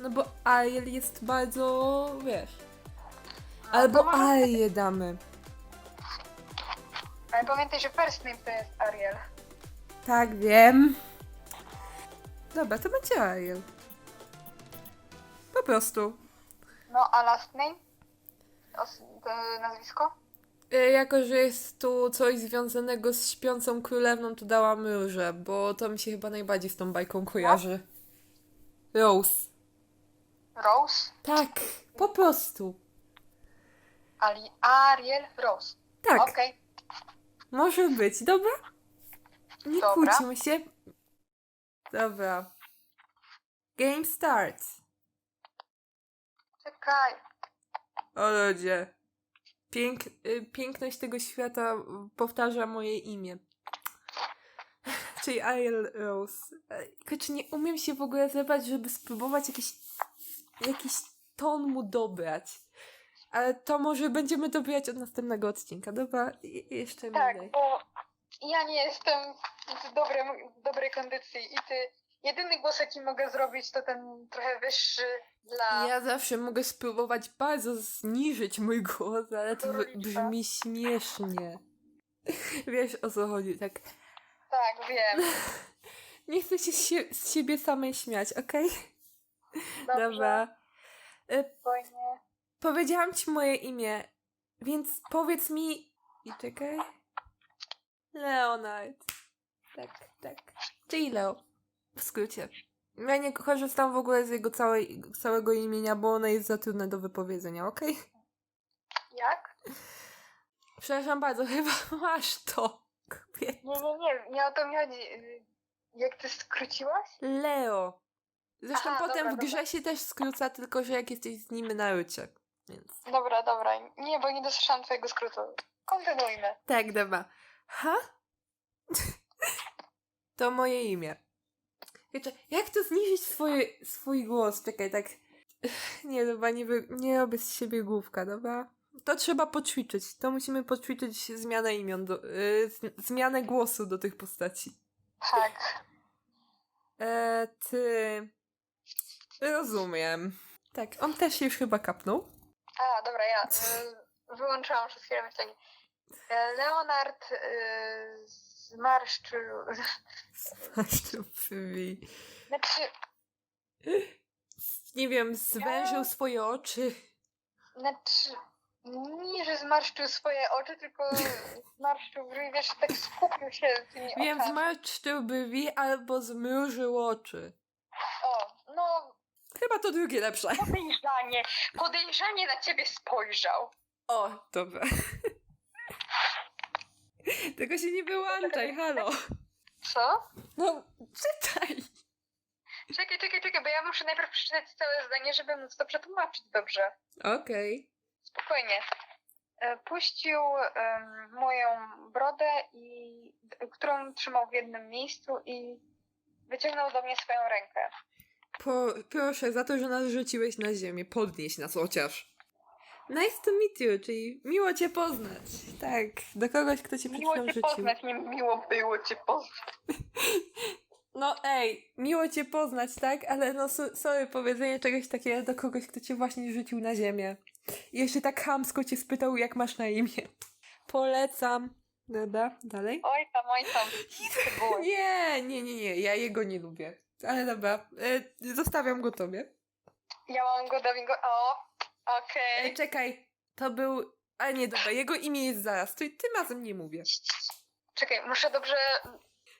No bo Ariel jest bardzo, wiesz... Albo Ariel damy. Ale pamiętaj, że first name to jest Ariel. Tak, wiem. Dobra, to będzie Ariel. Po prostu. No, a last name? Os- to nazwisko? E, Jako, że jest tu coś związanego z śpiącą królewną, to dałam róże, bo to mi się chyba najbardziej z tą bajką kojarzy. Rose. Rose? Tak, po prostu. Ali Ariel Rose. Tak, Okej. może być, dobra? Nie Dobra. kłóćmy się. Dobra. Game starts. Czekaj. O ludzie. Pięk, y, piękność tego świata powtarza moje imię. Czyli Ariel Rose. E, czy nie umiem się w ogóle zebrać, żeby spróbować jakiś, jakiś ton mu dobrać. Ale to może będziemy dobierać od następnego odcinka. Dobra, Je- jeszcze Tak, mniej. bo ja nie jestem w, dobrym, w dobrej kondycji i ty... Jedyny głos, jaki mogę zrobić, to ten trochę wyższy dla... Ja zawsze mogę spróbować bardzo zniżyć mój głos, ale to brzmi śmiesznie. Wiesz o co chodzi, tak. Tak, wiem. Nie chcę się z, sie- z siebie samej śmiać, okej? Dobrze. Dobra. Y, Spokojnie. powiedziałam ci moje imię, więc powiedz mi... I czekaj. Leonard. Tak, tak. Czyli Leo. W skrócie. Ja nie korzystam w ogóle z jego całej, całego imienia, bo ono jest za trudne do wypowiedzenia, okej? Jak? Przepraszam bardzo, chyba masz to. Kobieta. Nie, nie, nie. Nie o to mi chodzi. Jak ty skróciłaś? Leo. Zresztą Aha, potem dobra, w grze dobra. się też skróca, tylko że jak jesteś z nim na rycie. Więc. Dobra, dobra. Nie, bo nie dosłyszałam twojego skrótu. Kontynuujmy. Tak, dobra. Ha? to moje imię. Wiecie, jak to zniżyć swoje, swój głos? Czekaj, tak. Nie, dobra, nie, wy- nie robię z siebie główka, dobra? To trzeba poćwiczyć. To musimy poćwiczyć zmianę imion, do, y, z- zmianę głosu do tych postaci. Tak. E, ty. Rozumiem. Tak, on też się już chyba kapnął. A, dobra, ja y, wyłączyłam chwilę myślenie. E, Leonard y, zmarszczył... Zmarszczył brwi. Znaczy, Nie wiem, zwężył Ja- swoje oczy. znaczy... Nie, że zmarszczył swoje oczy, tylko zmarszczył brwi, wiesz, tak skupił się tymi Wiem, oczami. zmarszczył brwi albo zmrużył oczy. O, no, Chyba to drugie lepsze. podejrzanie. Podejrzanie na ciebie spojrzał. O, dobra. Tego się nie wyłączaj, halo. Co? No, czytaj. Czekaj, czekaj, czekaj, bo ja muszę najpierw przeczytać całe zdanie, żeby móc to przetłumaczyć dobrze. Okej. Spokojnie. E, Puścił em, moją brodę, i, którą trzymał w jednym miejscu i wyciągnął do mnie swoją rękę. Po, proszę, za to, że nas rzuciłeś na ziemię, podnieś nas chociaż. Nice to meet you, czyli miło cię poznać. Tak, do kogoś, kto cię Miło cię rzucił. poznać, nie miło było cię poznać. No ej, miło cię poznać, tak? Ale no so- sorry, powiedzenie czegoś takiego do kogoś, kto cię właśnie rzucił na ziemię. I jeszcze tak chamsko cię spytał, jak masz na imię. Polecam. Dobra, dalej? Oj tam, oj tam. Nie, nie, nie, nie, ja jego nie lubię. Ale dobra, e, zostawiam go tobie. Ja mam go do. O, okej. E, czekaj, to był... Ale nie, dobra, jego imię jest zaraz, to tym razem nie mówię. Czekaj, muszę dobrze.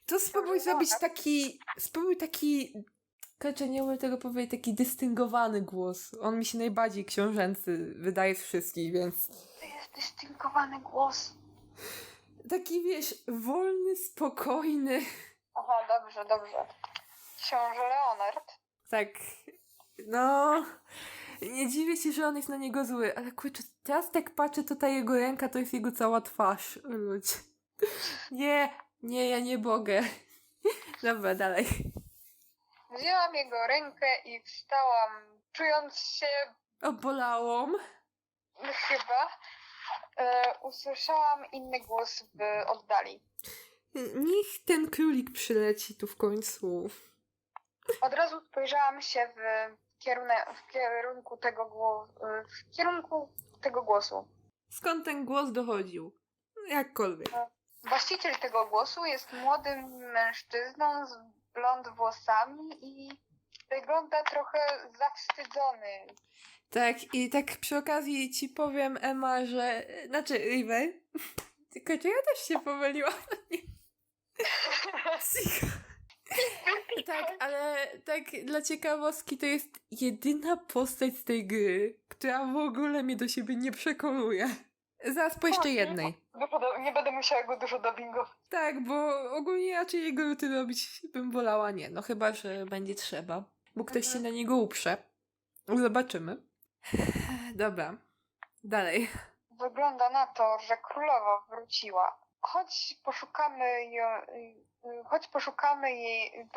To spróbuj Dobra. zrobić taki... Spróbuj taki... Kurczę, nie umiem tego powiedzieć, taki dystyngowany głos. On mi się najbardziej książęcy wydaje z wszystkich, więc... To jest dystynkowany głos. Taki, wiesz, wolny, spokojny. Aha, dobrze, dobrze. Książę Leonard. Tak, no... Nie dziwię się, że on jest na niego zły, ale kurczę, teraz tak patrzę, to ta jego ręka to jest jego cała twarz. Ludzie. Nie, nie, ja nie mogę. Dobra, dalej. Wzięłam jego rękę i wstałam, czując się Obolało. chyba. E, usłyszałam inny głos w oddali. Niech ten królik przyleci tu w końcu. Od razu spojrzałam się w, kierunek, w kierunku tego głosu, w kierunku tego głosu. Skąd ten głos dochodził? Jakkolwiek. Właściciel tego głosu jest młodym mężczyzną z blond włosami i wygląda trochę zawstydzony. Tak, i tak przy okazji ci powiem, Emma, że... Znaczy, River. Tylko czy ja też się pomyliłam? Nie. tak, ale tak dla ciekawostki to jest jedyna postać z tej gry, która w ogóle mnie do siebie nie przekonuje. Zaraz po jeszcze nie. jednej. Nie będę musiała go dużo dubbingów. Tak, bo ogólnie raczej jego ruty robić bym wolała nie. No chyba, że będzie trzeba. Bo ktoś się Mhm. na niego uprze. Zobaczymy. Dobra. Dalej. Wygląda na to, że królowa wróciła. Chodź poszukamy ją, chodź poszukamy jej,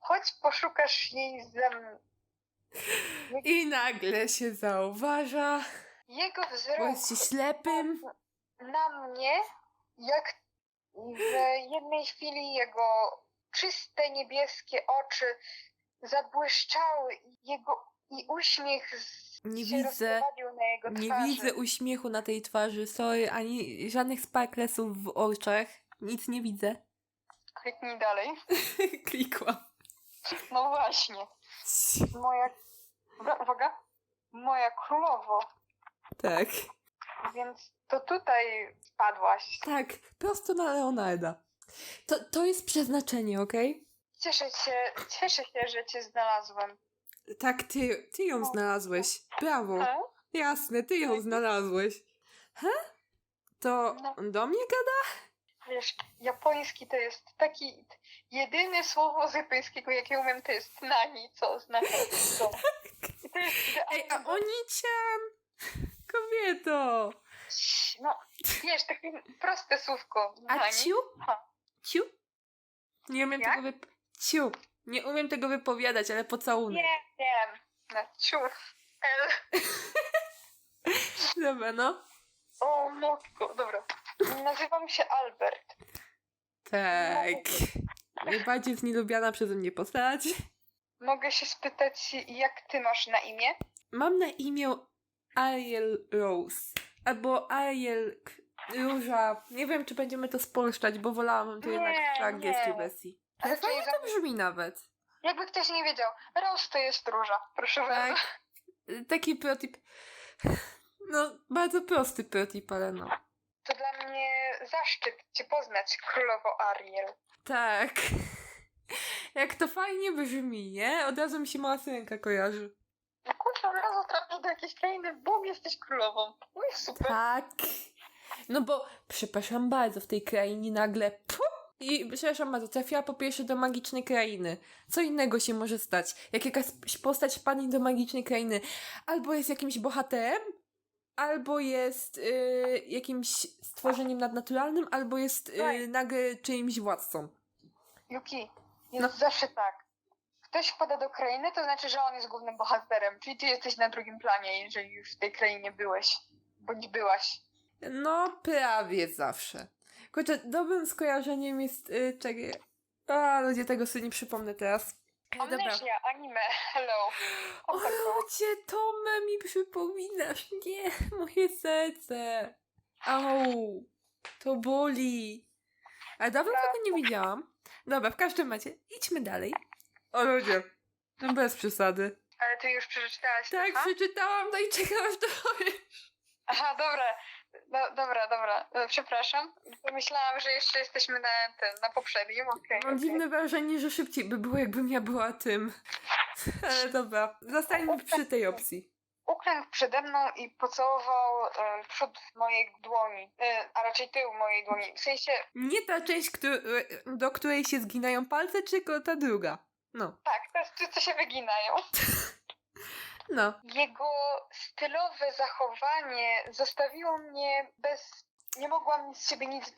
chodź poszukasz jej ze mną. I nagle się zauważa, Jego wzrok ślepym. na mnie, jak w jednej chwili jego czyste niebieskie oczy zabłyszczały i jego i uśmiech z, Nie widzę- rozprowadził na jego Nie widzę uśmiechu na tej twarzy, sorry, ani żadnych sparklesów w oczach. Nic nie widzę. Kliknij dalej. Klikłam. No właśnie. Moja... Dobra, uwaga. Moja królowo. Tak. Więc to tutaj spadłaś. Tak, prosto na Leonarda. To, to jest przeznaczenie, okej? Cieszę się, cieszę się, że cię znalazłem. Tak, ty, ty ją znalazłeś. Brawo. He? Jasne, ty ją znalazłeś. He? To No. on do mnie gada? Wiesz, japoński to jest taki jedyne słowo z japońskiego, jakie umiem, to jest nani, co oznacza to. Jest Ej, a idealne. oni-chan! Kobieto! No, wiesz, takie proste słówko. A Nani. ciu? Ha. Ciu? Nie umiem Jak? tego wyp... Ciu. Nie umiem tego wypowiadać, ale pocałunek. Nie, wiem. No, ciu. El. Dobra, no. O, matko, dobra. Nazywam się Albert. Tak. Najbardziej jest nielubiana przeze mnie postać. Mogę się spytać, jak ty masz na imię? Mam na imię Ariel Rose. Albo Ariel K- Róża. Nie wiem, czy będziemy to spolszczać, bo wolałabym to jednak Nie, w angielskiej nie. wersji. Ale Ale fajnie to brzmi nawet. Jakby ktoś nie wiedział, Rose to jest róża. Proszę bardzo. Tak. Taki protip. No, bardzo prosty protip, ale no. To dla mnie zaszczyt cię poznać, królowo Ariel. Tak. Jak to fajnie brzmi, nie? Od razu mi się mała syrenka kojarzy. No kurczę, od razu trafisz do jakiejś krainy, bo jesteś królową. No i super. Tak. No bo, przepraszam bardzo, w tej krainie nagle i przepraszam bardzo, trafiła po pierwsze do magicznej krainy. Co innego się może stać? Jak jakaś postać wpadnie do magicznej krainy, albo jest jakimś bohaterem, albo jest y, jakimś stworzeniem nadnaturalnym, albo jest y, nagle czyimś władcą. Yuki, jest No. zawsze tak. Ktoś wpada do krainy, to znaczy, że on jest głównym bohaterem. Czyli ty jesteś na drugim planie, jeżeli już w tej krainie byłeś. Bądź byłaś. No, prawie zawsze. Kurczę, dobrym skojarzeniem jest... Y, czekaj. A, ludzie tego sobie nie przypomnę teraz. Amnesia, anime, hello. O, O, tak, o. ludzie, Tomę mi przypominasz. Nie, moje serce. Au, to boli. Ale dawno tego nie widziałam. Dobra, w każdym razie, idźmy dalej. O ludzie, no bez przesady. Ale ty już przeczytałaś to, Tak, ha? przeczytałam, no i czekam aż to powiesz. Aha, dobra. Do, dobra, dobra. E, Przepraszam. Pomyślałam, że jeszcze jesteśmy na, ten, na poprzednim. Okej. Mam okej. dziwne wrażenie, że szybciej by było, jakbym ja była tym. Ale dobra, zostańmy przy tej opcji. Uklękł przede mną i pocałował e, przód mojej dłoni. E, a raczej tył mojej dłoni. W sensie, Nie ta część, któ- do której się zginają palce, tylko ta druga. No, tak, to co się wyginają. no. Jego stylowe zachowanie zostawiło mnie bez... Nie mogłam z siebie nic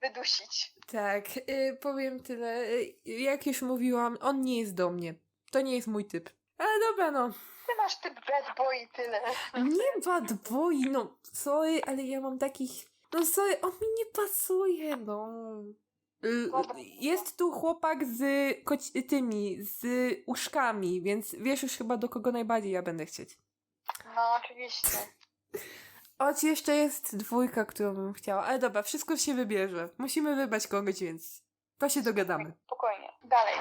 wydusić. Tak, y, powiem tyle. Y, jak już mówiłam, on nie jest do mnie. To nie jest mój typ. Ale dobra, no. Ty masz typ bad boy i tyle. Nie bad boy, no. Sorry, ale ja mam takich... No sorry, on mi nie pasuje, no. L- Jest tu chłopak z tymi, z uszkami, więc wiesz już chyba do kogo najbardziej ja będę chcieć. No, oczywiście. Choć jeszcze jest dwójka, którą bym chciała, ale dobra, wszystko się wybierze. Musimy wybrać kogoś, więc to się dogadamy. Spokojnie. Dalej.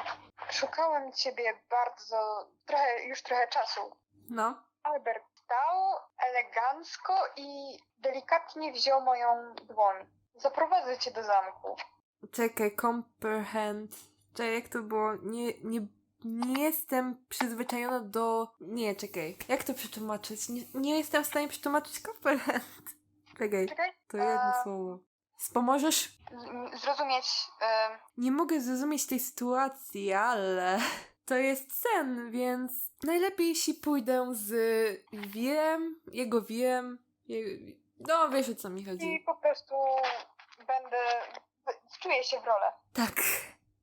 Szukałem ciebie bardzo, trochę, już trochę czasu. No. Albert stał elegancko i delikatnie wziął moją dłoń. Zaprowadzę cię do zamku. Czekaj, comprehend. Czekaj, jak to było? Nie, nie, nie jestem przyzwyczajona do... Nie, czekaj. Jak to przetłumaczyć? Nie, nie jestem w stanie przetłumaczyć comprehend. Czekaj, Czekaj. to jedno A, słowo. Wspomożesz? z- Zrozumieć. em, Nie mogę zrozumieć tej sytuacji, ale to jest sen, więc najlepiej jeśli pójdę z wiem, jego wiem. Je... No, wiesz o co mi I chodzi. po prostu będę. Wczuję się w rolę Tak,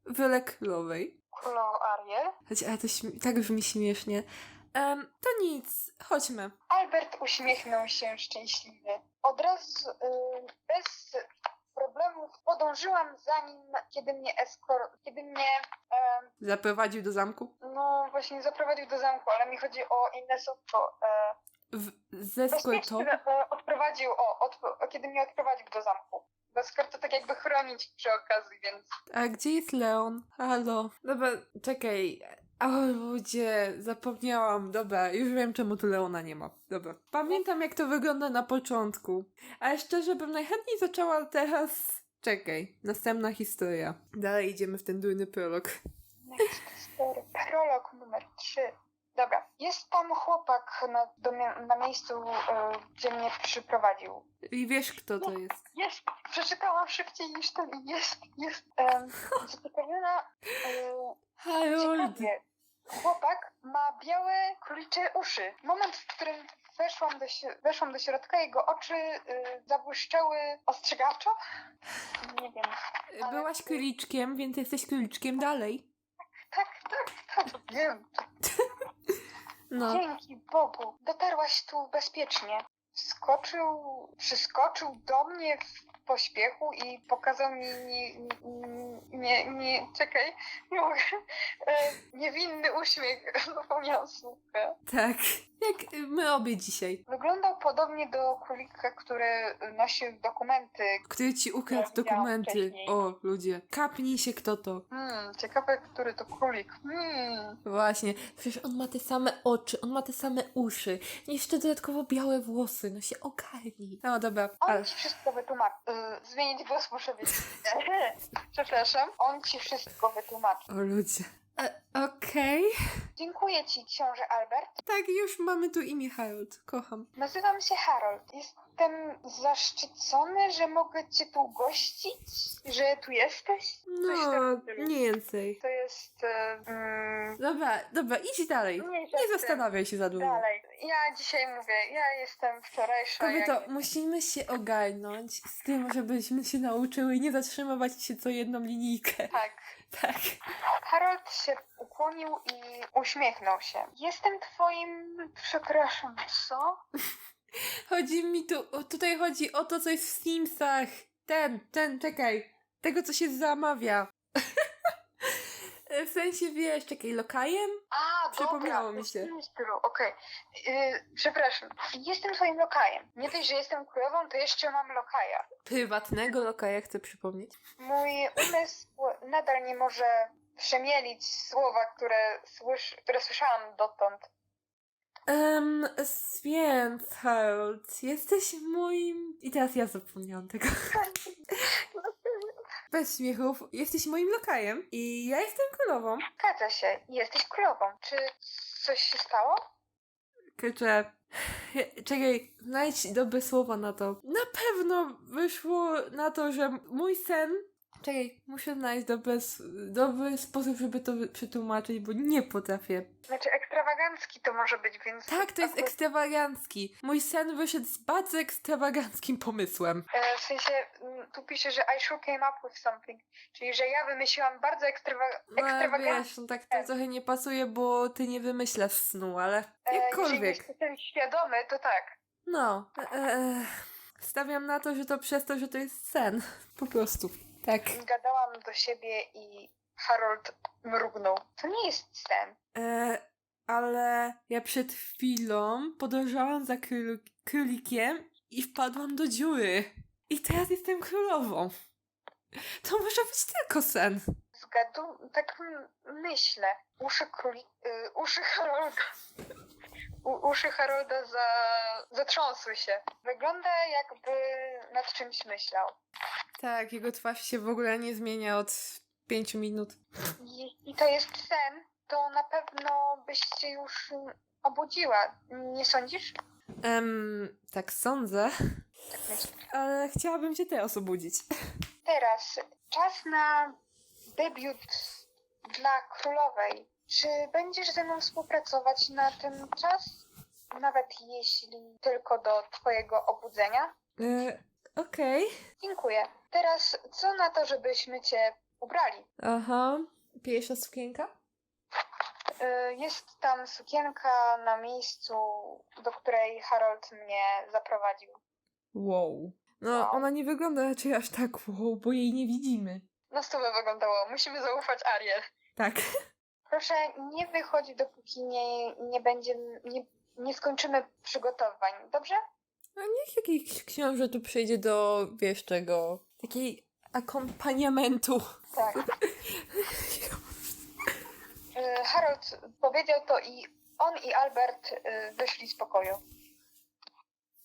w role królowej. królową Ariel. Choć, ale to tak brzmi śmiesznie. Em, to nic, chodźmy. Albert uśmiechnął się szczęśliwie. Od razu, y, bez problemów, podążyłam za nim, kiedy mnie eskor... kiedy mnie, Zaprowadził do zamku? no właśnie zaprowadził do zamku, ale mi chodzi o inne słówko. E, W, ze skortą? e, odprowadził, o, od, o, kiedy mnie odprowadził do zamku. Bo skoro to tak jakby chronić przy okazji, więc A gdzie jest Leon? Halo. Dobra, czekaj. O ludzie, zapomniałam. Dobra, już wiem czemu tu Leona nie ma. Dobra. Pamiętam jak to wygląda na początku. Ale szczerze bym najchętniej zaczęła teraz... Czekaj, następna historia. Dalej idziemy w ten durny prolog. Next story. Prolog numer 3. Dobra. Jest tam chłopak na, do, na miejscu, e, gdzie mnie przyprowadził. I wiesz kto to jest. Jest! Przeczytałam szybciej niż i jest, jest. Um, Harold! ciekawie. Chłopak ma białe królicze uszy. Moment, w którym weszłam do, weszłam do środka, jego oczy e, zabłyszczały ostrzegawczo. Nie wiem. ale- Byłaś króliczkiem, więc jesteś króliczkiem dalej. Tak, tak, tak. Wiem. No. Dzięki Bogu, dotarłaś tu bezpiecznie. Wskoczył, przyskoczył do mnie w pośpiechu i pokazał mi nie, nie, nie, nie czekaj, nie mogę, e, niewinny uśmiech, zapomniałam słówka. Tak. Jak my obie dzisiaj. Wyglądał podobnie do królika, który nosił dokumenty. Który ci ukradł dokumenty. wcześniej. O, ludzie. Kapnij się kto to. Hmm, ciekawe, który to królik. Hmm. Właśnie, przecież on ma te same oczy, on ma te same uszy, jeszcze dodatkowo białe włosy, no się ogarnij. No dobra, On ale... ci wszystko wytłumaczy. Y, zmienić głos muszę być. Przepraszam. On ci wszystko wytłumaczy. O ludzie. E, Okej. Dziękuję ci, książę Albert. Tak, już mamy tu imię Harold. Kocham. Nazywam się Harold. Jestem zaszczycony, że mogę cię tu gościć, że tu jesteś. No, nie więcej. To jest... Mm, Dobra, dobra, idź dalej. Nie tym. zastanawiaj się za długo. Dalej. Ja dzisiaj mówię, ja jestem wczorajsza. Kobieto, jak- musimy się ogarnąć z tym, żebyśmy się nauczyły nie zatrzymywać się co jedną linijkę. Tak. Tak. Harold się ukłonił i uśmiechnął się. Jestem twoim... Przepraszam, co? Chodzi mi tu, tutaj chodzi o to, co jest w Simsach. Ten, ten, czekaj. Tego, co się zamawia. w sensie, wiesz, czekaj, lokajem? A, Przypomniało dobra, mi się. Okej. Yy, przepraszam. Jestem twoim lokajem. Nie dość, że jestem królową, to jeszcze mam lokaja. Prywatnego lokaja, chcę przypomnieć. Mój umysł nadal nie może przemielić słowa, które, słysz, które słyszałam dotąd. Um, Harold, jesteś moim... I teraz ja zapomniałam tego. Bez śmiechów. Jesteś moim lokajem i ja jestem królową. Zgadza się, jesteś królową. Czy coś się stało? Kurczę, czekaj, znajdź dobre słowa na to. Na pewno wyszło na to, że mój sen... Czekaj, muszę znaleźć dobry, dobry sposób, żeby to przetłumaczyć, bo nie potrafię. Znaczy, ekstrawagancki to może być, więc. Tak, to jest ekstrawagancki. Mój sen wyszedł z bardzo ekstrawaganckim pomysłem. E, W sensie, mm, tu pisze, że I sure came up with something. Czyli, że ja wymyśliłam bardzo ekstrawa No ekstrawagancki. wiesz, no tak to trochę nie pasuje, bo ty nie wymyślasz snu, ale E, Jeżeli jakkolwiek. jestem świadomy, to tak. No, e, e, stawiam na to, że to przez to, że to jest sen. Po prostu. Tak. Gadałam do siebie i Harold mrugnął. To nie jest sen. E, ale ja przed chwilą podążałam za król, królikiem i wpadłam do dziury. I teraz jestem królową. To może być tylko sen. Zgadu... Tak myślę. Uszy króli... Y, uszy Harolda... U, uszy Harolda za... zatrząsły się. Wygląda jakby nad czymś myślał. Tak, jego twarz się w ogóle nie zmienia od pięciu minut. Jeśli to jest sen, to na pewno byś się już obudziła. Nie sądzisz? Em, tak sądzę, Tak myślę. ale chciałabym cię teraz obudzić. Teraz czas na debiut dla królowej. Czy będziesz ze mną współpracować na ten czas? Nawet jeśli tylko do twojego obudzenia? E, Okej. Dziękuję. Teraz co na to, żebyśmy cię ubrali? Aha. Pierwsza sukienka? Y, Jest tam sukienka na miejscu, do której Harold mnie zaprowadził. Wow. No, Wow. ona nie wygląda raczej aż tak wow, bo jej nie widzimy. No to by wyglądało. Musimy zaufać Ariel. Tak. Proszę nie wychodź, dopóki nie, nie będzie, nie, nie skończymy przygotowań, dobrze? A niech jakiś książę tu przyjdzie do, wiesz czego, takiej akompaniamentu. Tak. Y, Harold powiedział to i on i Albert y, wyszli z pokoju.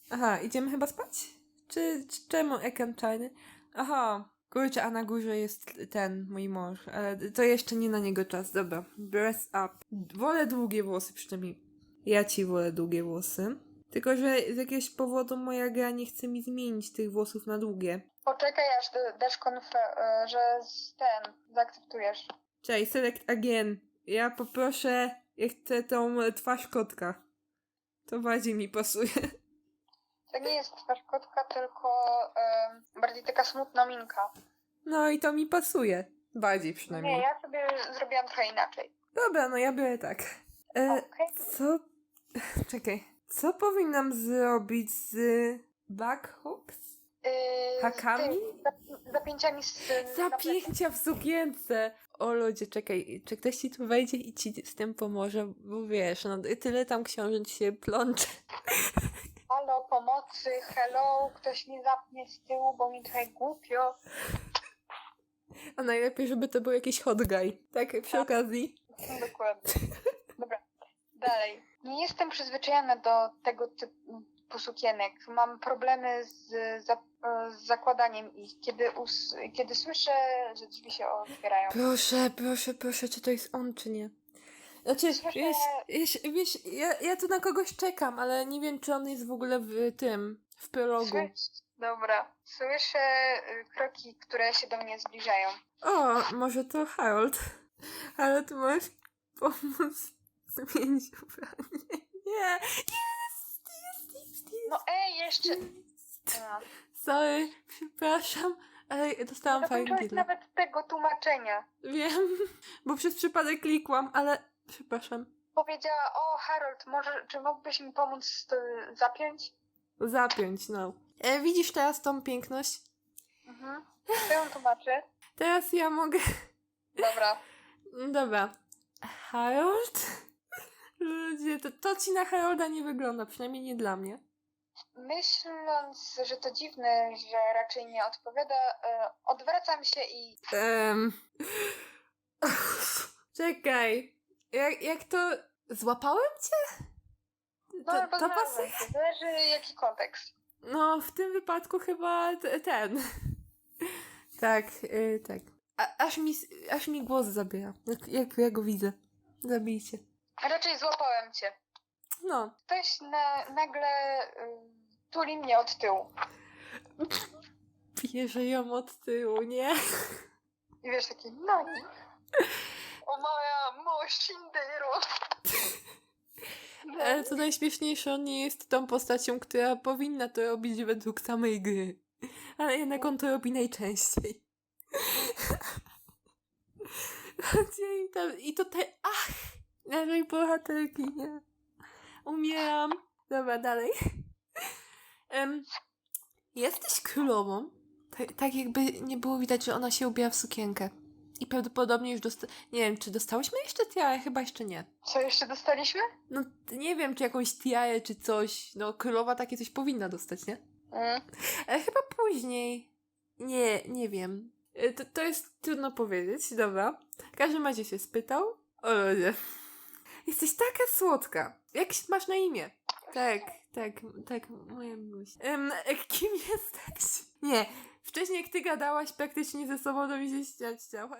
Aha, idziemy chyba spać? Czy, czy czemu ekran czarny? Aha, kurczę, a na górze jest ten, mój mąż, ale to jeszcze nie na niego czas, dobra. Dress up. Wolę długie włosy przynajmniej. Ja ci wolę długie włosy. Tylko, że z jakiegoś powodu moja gra nie chce mi zmienić tych włosów na długie. Poczekaj, aż d- dasz y, że ten zaakceptujesz. Cześć, select again. Ja poproszę, ja chcę tą e, twarz kotka. To bardziej mi pasuje. To nie jest twarz kotka, tylko y, bardziej taka smutna minka. No i to mi pasuje. Bardziej przynajmniej. Nie, ja sobie zrobiłam trochę inaczej. Dobra, no ja biorę tak. E, Okej. co... Czekaj. Co powinnam zrobić z Black Hawks? Y, z Hakami? zap- Zapięciami z... Zapięcia w sukience! O ludzie, czekaj, czy ktoś ci tu wejdzie i ci z tym pomoże? Bo wiesz, no tyle tam książąt się plącze. Halo, pomocy, hello, ktoś mnie zapnie z tyłu, bo mi trochę głupio. A najlepiej, żeby to był jakiś hot guy. Tak, przy Tak. okazji. Dokładnie. Dalej. Nie jestem przyzwyczajona do tego typu sukienek. Mam problemy z, za, z zakładaniem ich, kiedy, us, kiedy słyszę, że drzwi się otwierają. Proszę, proszę, proszę, czy to jest on, czy nie? Znaczy, Słyszę- wiesz, wiesz, wiesz ja, ja tu na kogoś czekam, ale nie wiem, czy on jest w ogóle w tym, w prologu. Słysz, dobra, słyszę y, kroki, które się do mnie zbliżają. O, może to Harold. Ale ty możesz pomóc zmienić ubranie. Nie, jest, jest, jest, jest. No ej, jeszcze... No. Sorry, przepraszam, ale dostałam Nie fajny deal. nawet tego tłumaczenia. Wiem, bo przez przypadek klikłam, ale przepraszam. Powiedziała, o Harold, może, czy mógłbyś mi pomóc to zapiąć? Zapiąć, no. E, widzisz teraz tą piękność? Mhm. Co ją tłumaczy? Teraz ja mogę... Dobra. Dobra. Harold? Ludzie, to, to ci na Harolda nie wygląda, przynajmniej nie dla mnie. Myśląc, że to dziwne, że raczej nie odpowiada, e, odwracam się i Um. Czekaj. Jak, jak to. Złapałem cię? no, To, to pasuje? Zależy jaki kontekst. No, w tym wypadku chyba ten. Tak, y, tak. A, aż, mi, aż mi głos zabiera. Jak, jak ja go widzę. Zabijcie. Raczej złapałem cię. No. Ktoś na, nagle y, tuli mnie od tyłu. Bierze ją od tyłu, nie? I wiesz, taki, no i... O moja mościndero. Ale co najśmieszniejsze, on nie jest tą postacią, która powinna to robić według samej gry. Ale jednak on to robi najczęściej. I to te... Ach! Naszej bohaterki, nie? Umieram. Dobra, dalej. Em, jesteś królową, Tak, tak jakby nie było widać, że ona się ubiła w sukienkę. I prawdopodobnie już dosta... Nie wiem, czy dostałyśmy jeszcze tiarę? Chyba jeszcze nie. Co jeszcze dostaliśmy? No, nie wiem, czy jakąś tiarę, czy coś. No, królowa takie coś powinna dostać, nie? Mm. Ale chyba później. Nie, nie wiem. E, To, to jest trudno powiedzieć, dobra. W każdym razie się spytał. O ludzie. Jesteś taka słodka. Jak się masz na imię? Tak, tak, tak, moja miłość. Um, kim jesteś? Nie, wcześniej jak ty gadałaś praktycznie ze sobą, to mi się śmiać chciało.